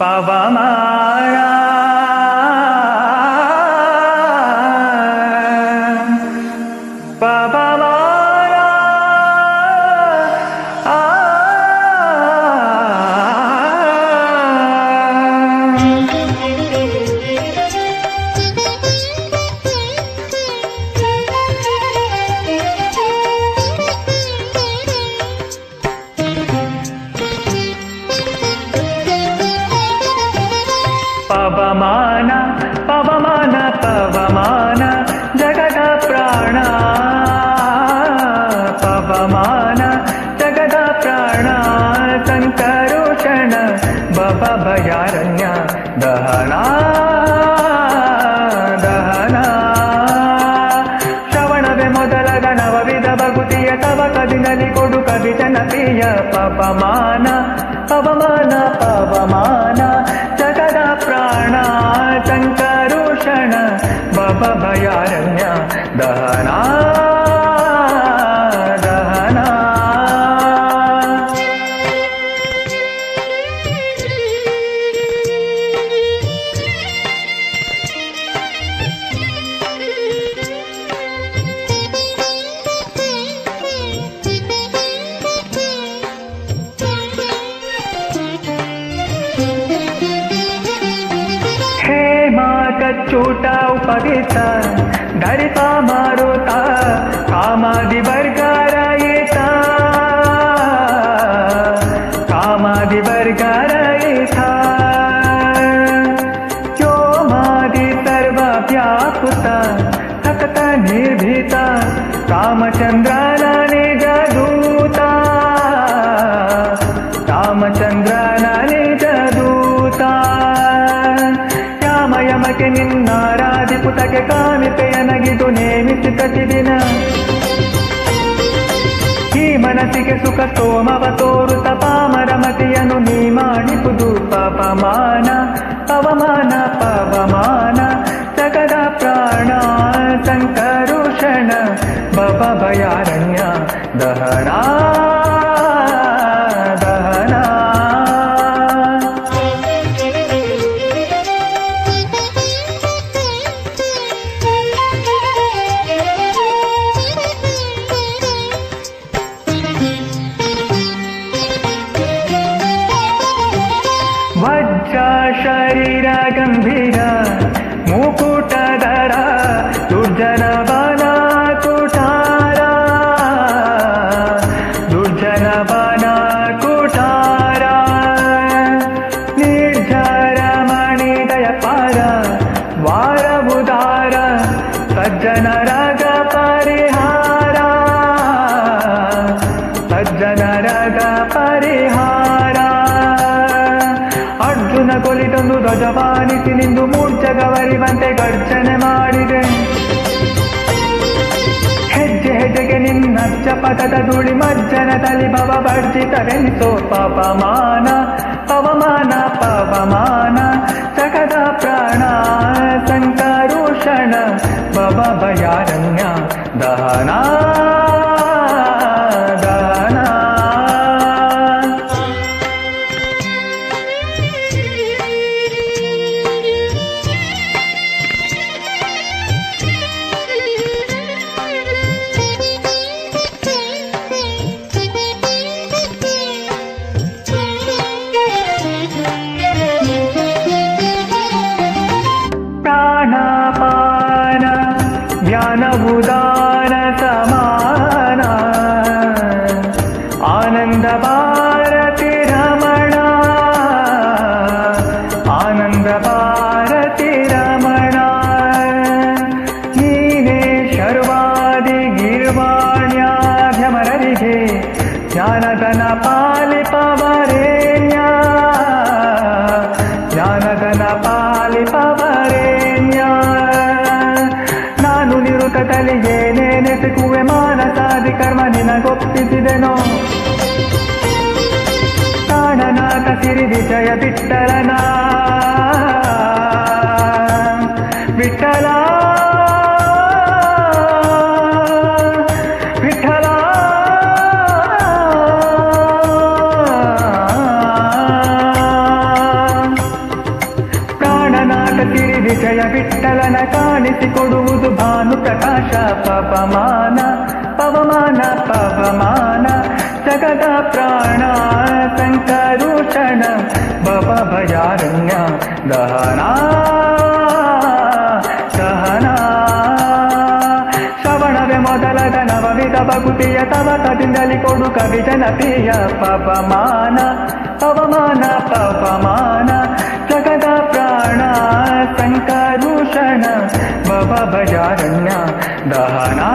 Pavamara Pavamara పవమాన పవమాన పవమాన జగద ప్రాణ పవమాన జగద ప్రాణ ಸಂಕರುಷಣ ಬಬ ಭಯಾರಣ್ಯ ದಹನ ದಹನ ಶ್ರವಣವೇ ಮೊದಲದ ನವವಿಧ ಭಗುತಿಯ ತವ ಕದಿನಲಿ ಕೊಡು ಕವಿ ಜನಪ್ರಿಯ ಪವಮಾನ ಪವಮಾನ ಪವಮಾನ ಜಗದ ಪ್ರಾಣ आतङ्करोषण बभयारण्य दहना छोटा उपादेचा धरता मारोता कामादि बरगारा येता. कामादि बरगारा येता. क्यो मादि सर्व व्यापुता थकता निर्भीता कामचंद्राला निगदूता कामचंद्र ಯಾಮಯಮಕ್ಕೆ ನಿನ್ನಾರಾಧಿಪುತಕ್ಕೆ ಕಾಮಿಪೆಯನಗಿದು ನೇಮಿಸಿ ಪ್ರತಿದಿನ ಈ ಮನಸ್ಸಿಗೆ ಸುಖ ಸೋಮವ ತೋರುತ ಪಾಮರಮತಿಯನ್ನು ನೀ ಮಾಡಿಪುದು ಪವಮಾನ ಪವಮಾನ ಪವಮಾನ. ಗಂಭೀರ. ಮುಕುಟದರ ದುರ್ಜನ ಬಲ ಕುಟಾರ ದುರ್ಜನ ಬಲ ಕುಟಾರ ನಿರ್ಜರ ಮಣಿದಯ ಪಾರ ವಾರ ಉದಾರ ಧ್ವಜವಾನಿಸಿ ನಿಂದು ಮೂರ್ಛಗವರಿವಂತೆ ಗರ್ಜನೆ ಮಾಡಿದೆ. ಹೆಜ್ಜೆ ಹೆಜ್ಜೆಗೆ ನಿನ್ನ ಪದದ ಧೂಳಿ ಮಜ್ಜನ ತಲಿ ಭವ ಭರ್ಜಿತವೆನಿಸೋ ಪವಮಾನ ಪವಮಾನ ಪವಮಾನ ಸಕದ ಪ್ರಾಣ, ಸಂಕರುಷಣ ಭವ ಭಯಾರಣ್ಯ ದಹನ. ज्ञानबुदान समाना। आनंद भारति रमणा। आनंद भारति रमणा। नीने शर्वादि गीर्वाण्याभ्यमररिघे ज्ञानदन पालिपवरेण्या ज्ञानदन पा ಸಿರಿ ವಿಜಯ ವಿಠಲನ ವಿಠಲ ವಿಠಲ ಪ್ರಾಣನಾಟ ಸಿರಿ ವಿಜಯ ವಿಠಲನ ಕಾಣಿಸಿಕೊಡುವುದು ಭಾನು ಪ್ರಕಾಶ ಪವಮಾನ ಪವಮಾನ ಪವಮಾನ ಜಗದ ಪ್ರಾಣ ಸಂಕಟ భుజారణ్య దహనా సహనా శ్రవణవే మొదలದ నవవిధ భగుతియ తవ కదిందలి కొడు కవి జనప్రియ పపమాన పవమాన పపమాన జగద ప్రాణ సంకరుషణ భవ భజారణ్య దహనా